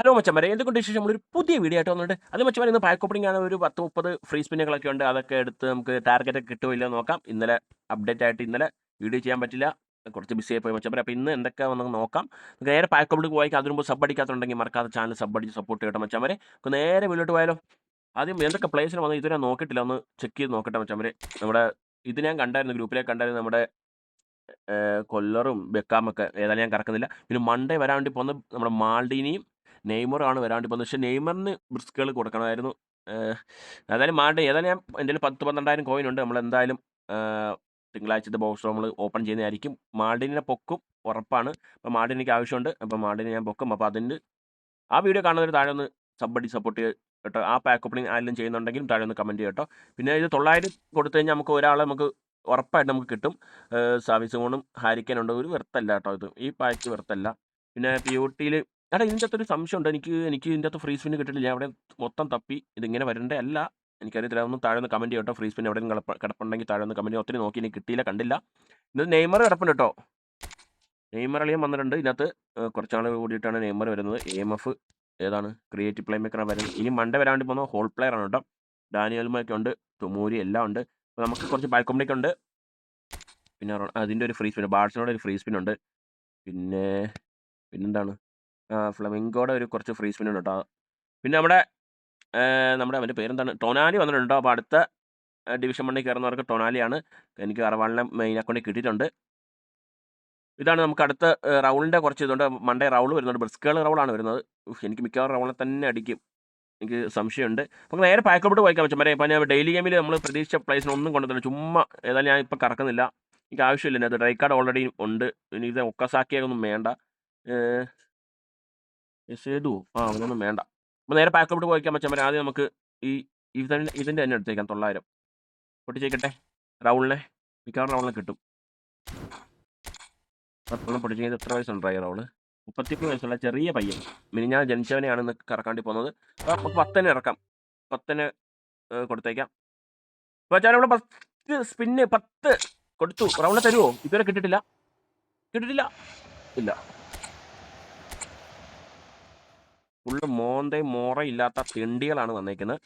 Hello മച്ചന്മാരെ എന്തുകൊണ്ട് വിശേഷം? നമ്മളൊരു പുതിയ വീഡിയോ ആയിട്ട് വന്നിട്ട് അത് മച്ചന്മാരെ ഇന്ന് പാക്ക് ഓപ്പണിംഗ് ആണ് ഒരു പത്ത് മുപ്പത് ഫ്രീ സ്പിന്നുകളൊക്കെ ഉണ്ട്. അതൊക്കെ എടുത്ത് നമുക്ക് ടാർഗറ്റ് കിട്ടുമോ ഇല്ലയോ നോക്കാം. ഇന്നലെ അപ്ഡേറ്റ് ആയിട്ട് ഇന്നലെ വീഡിയോ ചെയ്യാൻ പറ്റില്ല. കുറച്ച് ബിസി ആയി പോയി മച്ചന്മാരെ അപ്പോൾ ഇന്ന് എന്തൊക്കെ നമുക്ക് നോക്കാം. നേരെ പാക്ക് ഓപ്പണിക്ക് പോയി. അതിന് മുമ്പ് സബ് അടിക്കാത്തുണ്ടെങ്കിൽ മറക്കാതെ ചാനൽ സബ് അടിച്ച് സപ്പോർട്ട് ചെയ്യട്ടെ മച്ചന്മാരെ നമുക്ക് നേരെ വീട്ടിലോട്ട് പോയാലോ. ആദ്യം എന്തൊക്കെ പ്ലേസിന് വന്ന്? ഇതുവരെ നോക്കിയിട്ടില്ല. ഒന്ന് ചെക്ക് ചെയ്ത് നോക്കട്ടെ മച്ചന്മാരെ നമ്മുടെ ഇത് ഞാൻ കണ്ടായിരുന്നു ഗ്രൂപ്പിലേക്ക് കണ്ടായിരുന്നു നമ്മുടെ കൊല്ലറും ബെക്കാമൊക്കെ ഏതായാലും ഞാൻ കറക്കുന്നില്ല. പിന്നെ മൺഡേ വരാൻ വേണ്ടി പോകുന്ന നമ്മുടെ മാൾഡീനിയും നെയ്മറാണ് വരാണ്ടിപ്പോൾ പക്ഷേ നെയ്മറിന് ബ്രിസ്കുകൾ കൊടുക്കണമായിരുന്നു. ഏതായാലും മാൾഡി ഏതായാലും ഞാൻ എന്റെ പത്ത് പന്ത്രണ്ടായിരം കോയിൻ ഉണ്ട്. നമ്മൾ എന്തായാലും തിങ്കളാഴ്ചത്തെ ബോക്സ് നമ്മൾ ഓപ്പൺ ചെയ്യുന്നതായിരിക്കും. മാണ്ടിനെ പൊക്കും ഉറപ്പാണ്. അപ്പോൾ മാൾഡിനിക്ക് ആവശ്യമുണ്ട്. അപ്പോൾ മാണ്ടിനെ ഞാൻ പൊക്കും. അപ്പോൾ അതിന്റെ ആ വീഡിയോ കാണുന്നവർ താഴെ ഒന്ന് സബ്ബടി സപ്പോർട്ട് കേട്ടോ. ആ പാക്ക് ഓപ്പണിംഗ് ആരെങ്കിലും ചെയ്യുന്നുണ്ടെങ്കിലും താഴെ ഒന്ന് കമന്റ് കേട്ടോ. പിന്നെ ഇത് തൊള്ളായിരം കൊടുത്തു കഴിഞ്ഞാൽ നമുക്ക് ഒരാളെ നമുക്ക് ഉറപ്പായിട്ട് നമുക്ക് കിട്ടും. സർവീസ് കൊണ്ടും ഹാരിക്കാനുണ്ട് ഒരു വെറുത്തല്ല കേട്ടോ ഇത്. ഈ പാക്ക് വെറുത്തല്ല പിന്നെ പി ഒ ടിയിൽ എടാ ഇതിന്റെ അകത്തൊരു സംശയമുണ്ട്. എനിക്ക് എനിക്ക് ഇതിന്റെ അകത്ത് ഫ്രീ സ്പിൻ കിട്ടില്ല ഞാൻ അവിടെ മൊത്തം തപ്പി. ഇതിങ്ങനെ വരേണ്ട അല്ല എനിക്കറിയത്തില്ല ഒന്ന് താഴെ ഒന്ന് കമന്റ് ചെയ്യട്ടോ. ഫ്രീ സ്പിൻ എവിടെയും കിടപ്പ കിടപ്പുണ്ടെങ്കിൽ താഴെ ഒന്ന് കമന്റ് ഒത്തിരി നോക്കി എനിക്ക് കിട്ടിയില്ല കണ്ടില്ല. ഇന്നത് നെയ്മർ കിടപ്പുണ്ട് കേട്ടോ. നെയ്മർ അളിയൻ വന്നിട്ടുണ്ട്. ഇതിനകത്ത് കുറച്ച് നാൾ കൂടിയിട്ടാണ് നെയ്മർ വരുന്നത്. എം എഫ് ഏതാണ്? ക്രിയേറ്റീവ് പ്ലേ മേക്കറാണ് വരുന്നത്. ഇനി മൺഡേ വരാണ്ട് പോകുന്ന ഹോൾ പ്ലെയർ ആണ് കേട്ടോ. ഡാനിയൽമൊക്കെ ഉണ്ട്. തുമൂരി എല്ലാം ഉണ്ട്. അപ്പോൾ നമുക്ക് കുറച്ച് ബാൽക്കോമിലേക്ക് ഉണ്ട്. പിന്നെ അതിന്റെ ഒരു ഫ്രീ സ്പിൻ ബാഴ്സിനോട് ഒരു ഫ്രീ സ്പിൻ ഉണ്ട്. പിന്നെ പിന്നെന്താണ്? ഫ്ലമിങ്കോടെ ഒരു കുറച്ച് ഫ്രീ സ്പിൻ ഉണ്ട് കേട്ടോ പിന്നെ നമ്മുടെ നമ്മുടെ അവന്റെ പേരെന്താണ്? ടൊനാലി വന്നിട്ടുണ്ട് അപ്പോൾ അടുത്ത ഡിവിഷൻ മണ്ണിൽ കയറുന്നവർക്ക് ടൊനാലിയാണ് എനിക്ക് അറവാളിനെ മെയിൻ അക്കൗണ്ടിൽ കിട്ടിയിട്ടുണ്ട്. ഇതാണ് നമുക്ക് അടുത്ത റൗളിന്റെ കുറച്ച് ഇതുണ്ട്. മൺഡേ റൗൾ വരുന്നുണ്ട്. ബ്രിസ്കേൾ റൗളാണ് വരുന്നത്. എനിക്ക് മിക്കവാറും റൗളിനെ തന്നെ അടിക്കും. എനിക്ക് സംശയമുണ്ട്. നമുക്ക് നേരെ പാക്കോട്ട് വായിക്കാൻ പറ്റും വരെ ഇപ്പം ഞാൻ ഡെയിലി ഗെയിമിൽ നമ്മൾ പ്രതീക്ഷിച്ച പ്ലേസിന് ഒന്നും ചുമ്മാ ഏതായാലും ഞാൻ ഇപ്പം കറക്കുന്നില്ല. എനിക്ക് ആവശ്യമില്ല. അത് ഡ്രൈ കാർഡ് ഓൾറെഡി ഉണ്ട്. ഇനി ഇത് ഒക്കസാക്കിയൊന്നും വേണ്ട. ഏതു ആ അവനൊന്നും വേണ്ട. അപ്പോൾ നേരെ പാക്കോട്ട് പോയിക്കാൻ പറ്റും ആദ്യം നമുക്ക് ഈ ഇതിന്റെ ഇതിന്റെ തന്നെ എടുത്തേക്കാം തൊള്ളായിരം. പൊട്ടിച്ചേക്കട്ടെ. റൗളിനെ മിക്കവാറും റൗളിനെ കിട്ടും. പത്തോളം പൊട്ടിച്ചെങ്കിൽ എത്ര വയസ്സുണ്ട് ഡ്രൈ റൗൾ മുപ്പത്തിമൂന്ന് വയസ്സുള്ള ചെറിയ പയ്യൻ. മിനിഞ്ഞാൽ ജനിച്ചവനെയാണ് ഇന്ന് കറക്കാണ്ടി പോകുന്നത്. അപ്പോൾ നമുക്ക് പത്തനെ ഇറക്കാം. പത്തന് കൊടുത്തേക്കാം. അപ്പോൾ വെച്ചാൽ ഇവിടെ പത്ത് സ്പിന്ന് പത്ത് കൊടുത്തു. റൗണ്ട് തരുമോ ഇതുവരെ കിട്ടിയിട്ടില്ല. കിട്ടിയിട്ടില്ല. ഇല്ല. ഫുള്ള് മോന്തയും മോറ ഇല്ലാത്ത തിണ്ടികളാണ് വന്നേക്കുന്നത്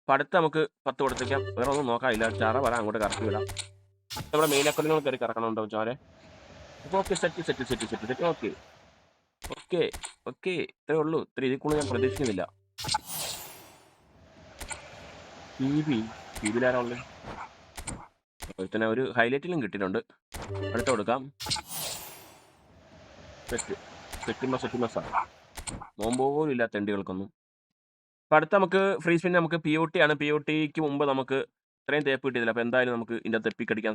അപ്പം അടുത്ത് നമുക്ക് പത്ത് കൊടുത്തേക്കാം. വേറെ ഒന്നും നോക്കാനില്ല ചാറ വരാൻ അങ്ങോട്ട് കറക്കി വിടാം. നമ്മുടെ മെയിൻ അക്കൗണ്ടിൽ കയറി കറക്കണമുണ്ടോ ചോരെ? അപ്പോൾ okay set set set set set okay okay okay ഇത്രേ ഉള്ളൂ. ഇത്ര ഇതിൽ കൂടുതൽ ഞാൻ പ്രതീക്ഷിക്കുന്നില്ല. ടി വി ടി വിയിലാരാ ഉള്ളത് ഒരുത്തനെ ഒരു ഹൈലൈറ്റിലും കിട്ടിയിട്ടുണ്ട്. അടുത്ത കൊടുക്കാം. സെറ്റ് സെറ്റിമ സെറ്റിമസ നോമ്പ് പോലും ഇല്ല തെണ്ടികൾക്കൊന്നും. അപ്പം അടുത്ത നമുക്ക് ഫ്രീ സ്പിൻ നമുക്ക് പി ഒ ടി ആണ്. പി ഒ ടിക്ക് മുമ്പ് നമുക്ക് ഇത്രയും തേപ്പ് കിട്ടിയതില്ല അപ്പോൾ എന്തായാലും നമുക്ക് ഇതിന്റെ അകത്ത് എപ്പിക്കടിക്കാൻ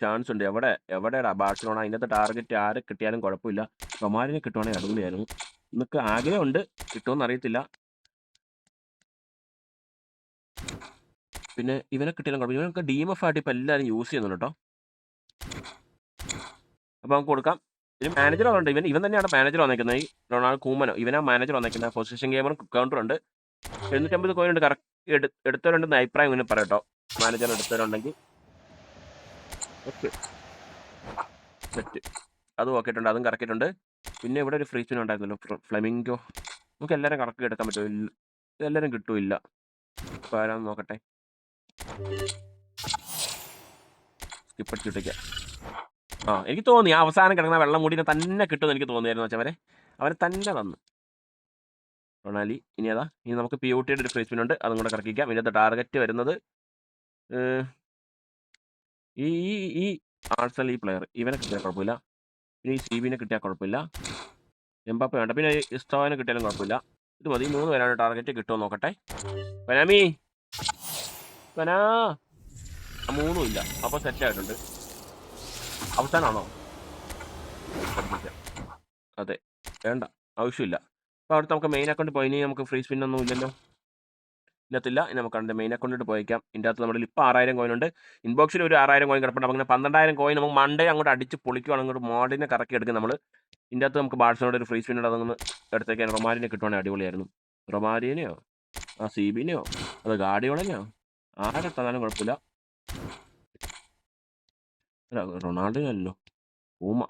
ചാൻസ് ഉണ്ട്. എവിടെ എവിടെയാടാ ബാഴ്സലോണ അതിന്റെ ടാർഗറ്റ് ആരെ കിട്ടിയാലും കുഴപ്പമില്ല. കൊമാരിനെ കിട്ടുവാണെങ്കിൽ അടിപൊളിയായിരുന്നു. നമുക്ക് ആഗ്രഹമുണ്ട് കിട്ടുമെന്ന് അറിയത്തില്ല. പിന്നെ ഇവനെ കിട്ടിയാലും കുഴപ്പമില്ല. ഇവനൊക്കെ ഡി എം എഫ് ആയിട്ട് ഇപ്പോൾ എല്ലാവരും യൂസ് ചെയ്യുന്നുണ്ട് കേട്ടോ. അപ്പോൾ നമുക്ക് കൊടുക്കാം. ഇതിന് മാനേജർ വന്നിട്ടുണ്ട്. ഇവൻ ഇവൻ തന്നെയാണ് മാനേജർ വന്നിരിക്കുന്നത് ഈ റൊണാൾഡ് കൂമനോ ഇവനാ മാനേജർ വന്നിരിക്കുന്നത് പൊസിഷൻ ഗെയിമറും കൗണ്ടർ ഉണ്ട്. എഴുന്നൂറ്റമ്പത് കോയിൻ ഉണ്ട്. കറക്റ്റ് എടു എടുത്തവരുണ്ടെന്ന് അഭിപ്രായം ഇവന് പറയട്ടോ. മാനേജർ എടുത്തവരുണ്ടെങ്കിൽ. ഓക്കെ സെറ്റ് അത് നോക്കിയിട്ടുണ്ട് അതും കറക്കിയിട്ടുണ്ട് പിന്നെ ഇവിടെ ഒരു ഫ്രീ സ്പിൻ ഉണ്ടായിരുന്നല്ലോ. ഫ്ലെമിംഗോ നമുക്ക് എല്ലാവരും കറക്കി എടുക്കാൻ പറ്റുമോ? എല്ലാവരും കിട്ടൂല്ല. ഇപ്പോൾ ആരാന്ന് നോക്കട്ടെ. സ്കിപ്പ് അടിച്ചിട്ടേക്കാം ആ എനിക്ക് തോന്നി അവസാനം കിടക്കുന്ന വെള്ളം മൂടിനെ തന്നെ കിട്ടുമെന്ന് എനിക്ക് തോന്നിയായിരുന്നു വെച്ചവരെ അവരെ. തന്നെ തന്നു. റൊണാലി ഇനി അതാ ഇനി നമുക്ക് പി ഊട്ടിയുടെ ടിയുടെ ഒരു ഫ്രീ ഉണ്ട്. അതും കൂടെ കറക്കിക്കാം ഇതിന്റെ ടാർഗറ്റ് വരുന്നത് ഈ ഈ ഈ ആൾസൽ ഈ പ്ലെയർ ഇവനെ കിട്ടിയാൽ കുഴപ്പമില്ല. പിന്നെ ഈ സി ബിനെ കിട്ടിയാൽ കുഴപ്പമില്ല. എംബാപ്പ വേണ്ട. പിന്നെ ഇസ്റ്റോവിനെ കിട്ടിയാലും കുഴപ്പമില്ല. ഇത് മതി. മൂന്ന് പേരാണ് ടാർഗറ്റ് കിട്ടുമോ നോക്കട്ടെ. പനാമി പനാ മൂന്നും ഇല്ല. അപ്പോൾ സെറ്റ് പഠിപ്പിക്കാം. അതെ. വേണ്ട. ആവശ്യമില്ല. അപ്പോൾ അവിടുത്തെ നമുക്ക് മെയിൻ അക്കൗണ്ട് പോയി. നമുക്ക് ഫ്രീ സ്പിൻ ഒന്നും ഇല്ലല്ലോ. ഇല്ലത്തില്ല. ഇനി നമുക്ക് അതിന്റെ മെയിൻ അക്കൗണ്ടിട്ട് പോയിക്കാം. ഇതിന്റെ അകത്ത് നമ്മുടെ ഇപ്പോൾ ആറായിരം കോയിൻ ഉണ്ട്. ഇൻബോക്സിൽ ഒരു ആറായിരം കോയിൻ കിടപ്പുണ്ട്. അങ്ങനെ പന്ത്രണ്ടായിരം കോയിൻ നമുക്ക് മണ്ടേ അങ്ങോട്ട് അടിച്ച് പൊളിക്കുവാണെങ്കിൽ അങ്ങോട്ട് മോഡിനെ കറക്കി എടുക്കും നമ്മൾ ഇതിന്റെ അകത്ത് നമുക്ക് ബാഴ്സലോടെ ഒരു ഫ്രീ സ്പിൻ ഉണ്ട് അതൊന്ന് എടുത്തേക്കാൻ റൊമാരിനെ കിട്ടുവാണെങ്കിൽ അടിപൊളിയായിരുന്നു. റൊമാരിനെയോ ആ സി ബിനെയോ അത് ഗാഡിയോളനെയോ? ആരെ തന്നാലും കുഴപ്പമില്ല. അല്ല റൊണാൾഡോനല്ലോ ഊമ.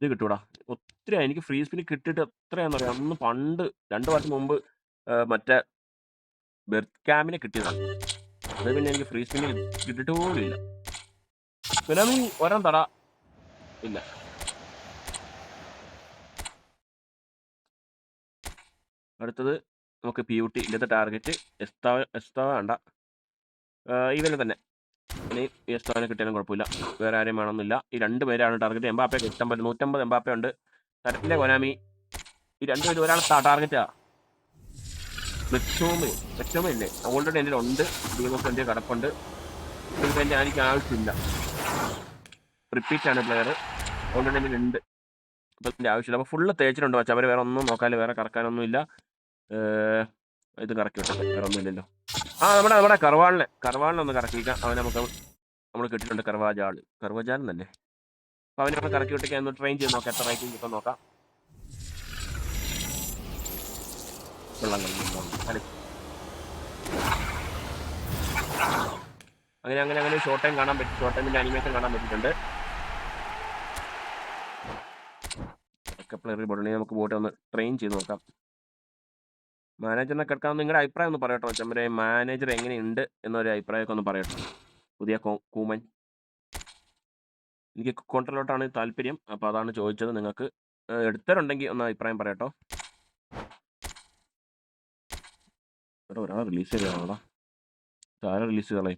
ഇത് കിട്ടൂടാ. ഒത്തിരി എനിക്ക് ഫ്രീ സ്പിൻ കിട്ടിയിട്ട് എത്രയാണെന്നറിയാം അന്ന് പണ്ട് രണ്ട് വർഷം മുമ്പ് മറ്റേ ബെർത്ത് ക്യാമ്പിനെ കിട്ടിയതാണ് അത് പിന്നെ എനിക്ക് ഫ്രീ സ്പിൻ കിട്ടിയിട്ട് പോലും ഇല്ല സുനാമി ഒരാൻ തട ഇല്ല. അടുത്തത് നമുക്ക് പി യു ടി ഇല്ലത്തെ ടാർഗറ്റ് എസ്താവ എസ്താവ വേണ്ട. ഇവനെ തന്നെ. ഇനി എസ്താവിനെ കിട്ടിയാലും കുഴപ്പമില്ല. വേറെ ആരെയും വേണമെന്നില്ല. ഈ രണ്ട് പേരാണ് ടാർഗറ്റ് എംബാപ്പെ ഇഷ്ടംപത് നൂറ്റമ്പത് എംബാപ്പെ ഉണ്ട്. തരത്തിലെ കൊനാമി ഈ രണ്ട് പേര് ഒരാൾ ടാർഗറ്റാ മെച്ചോമ. മെച്ചോമ ഇല്ലേ? ഓൾറെഡി എന്റെ ഉണ്ട് ഡീമോസ് എന്റെ കിടപ്പുണ്ട്. എന്റെ എനിക്ക് ആവശ്യമില്ല. റിപ്പീറ്റാണ് പ്ലെയർ ഓൾറെഡി എന്റെ ഉണ്ട് അപ്പോൾ ഇതിന്റെ ആവശ്യമില്ല. അപ്പോൾ ഫുള്ള് തേച്ചിട്ടുണ്ട് വച്ചാൽ അവർ വേറെ ഒന്നും നോക്കാനില്ല. വേറെ കറക്കാനൊന്നും ഇല്ല ഇത് കറക്കി വേറെ ഒന്നുമില്ലല്ലോ ആ നമ്മുടെ നമ്മുടെ കർവാളിനെ കർവാളിനെ ഒന്ന് കറക്കിക്കാം അവൻ നമുക്ക് നമ്മൾ കിട്ടിയിട്ടുണ്ട് കർവാജാൾ. കർവാജാൽ തന്നെ. അപ്പൊ അവനെ നമ്മൾ കറക്കി വിട്ടേക്കാൻ ഒന്ന് ട്രെയിൻ ചെയ്ത് നോക്കാം. എത്ര റേറ്റിംഗ് ഇപ്പം നോക്കാം. അങ്ങനെ അങ്ങനെ അങ്ങനെ ഷോർട്ട് ടൈം കാണാൻ പറ്റും ഷോർട്ട് ടൈമിന്റെ അനിമേഷൻ കാണാൻ പറ്റിയിട്ടുണ്ട്. ഒക്കെ പ്ലെയർ ബോർഡിനെ നമുക്ക് ബോട്ട് ഒന്ന് ട്രെയിൻ ചെയ്ത് നോക്കാം. മാനേജറിനെ കിടക്കാൻ നിങ്ങളുടെ അഭിപ്രായം ഒന്ന് പറയട്ടോ ചമ്മരെ. മാനേജർ എങ്ങനെയുണ്ട് എന്നൊരു അഭിപ്രായമൊക്കെ ഒന്ന് പറയട്ടോ. പുതിയ കൂമൻ. എനിക്ക് കോൺട്രലോട്ടാണ് താല്പര്യം. അപ്പോൾ അതാണ് ചോദിച്ചത്. നിങ്ങൾക്ക് എടുത്തരുണ്ടെങ്കിൽ ഒന്ന് അഭിപ്രായം പറയട്ടോ. ഇവിടെ ഒരാൾ റിലീസ് ചെയ്തതാണോടാ? ആരാ റിലീസ് ചെയ്തോളേ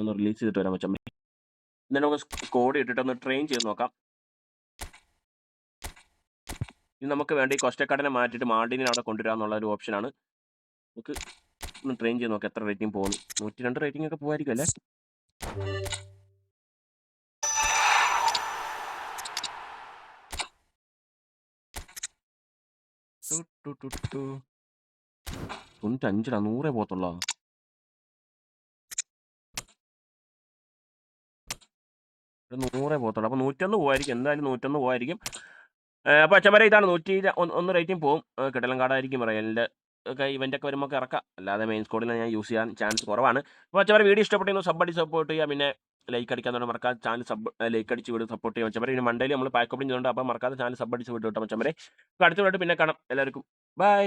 ഒന്ന് റിലീസ് ചെയ്തിട്ട് വരാം മച്ചമ്മ എന്നിട്ട് നമുക്ക് കോഡ് ഇട്ടിട്ട് ഒന്ന് ട്രെയിൻ ചെയ്ത് നോക്കാം. ഇനി നമുക്ക് വേണ്ട ഈ കൊസ്റ്റക്കാടിനെ മാറ്റിയിട്ട് മാണ്ടിനെ അവിടെ കൊണ്ടുവരാമെന്നുള്ള ഒരു ഓപ്ഷനാണ്. നമുക്ക് ഒന്ന് ട്രെയിൻ ചെയ്ത് നോക്കാം എത്ര റേറ്റിംഗ് പോകുന്നു. നൂറ്റി രണ്ട് റേറ്റിംഗ് ഒക്കെ പോകുമായിരിക്കും അല്ലേ. തൊണ്ണൂറ്റഞ്ചിടാ നൂറേ പോത്തുള്ള നൂറേ പോകത്തുള്ളൂ. അപ്പോൾ നൂറ്റൊന്ന് പോകായിരിക്കും എന്തായാലും നൂറ്റൊന്ന് പോകായിരിക്കും അപ്പോൾ അച്ഛന്മാരെ ഇതാണ് നൂറ്റി ഒന്ന് റേറ്റിംഗ് പോകും കിടലം കാർഡായിരിക്കും റയലിന്റെ ഒക്കെ ഇവന്റ് ഒക്കെ വരുമ്പോൾ ഇറക്കാം. അല്ലാതെ മെയിൻ സ്കോഡിൽ ഞാൻ യൂസ് ചെയ്യാൻ ചാൻസ് കുറവാണ്. അപ്പോൾ അച്ഛന്മാരെ വീഡിയോ ഇഷ്ടപ്പെട്ടിരുന്നു സബ് അടി സപ്പോർട്ട് ചെയ്യുക. പിന്നെ ലൈക്ക് അടിക്കാൻ തുടങ്ങി മറക്കാതെ ചാനൽ സബ് ലൈക്ക് അടിച്ച് വിടും സപ്പോർട്ട് ചെയ്യാം അച്ഛന്മാരെ പിന്നെ മണ്ടേലി നമ്മൾ പാക്കപ്പിംഗ് ചെയ്യുന്നുണ്ട് അപ്പോൾ മറക്കാതെ ചാനൽ സബ് അടിച്ച് വിട്ടു കേട്ടോ അച്ഛന്മാരെ. അടുത്ത പിന്നെ കാണാം. എല്ലാവർക്കും ബൈ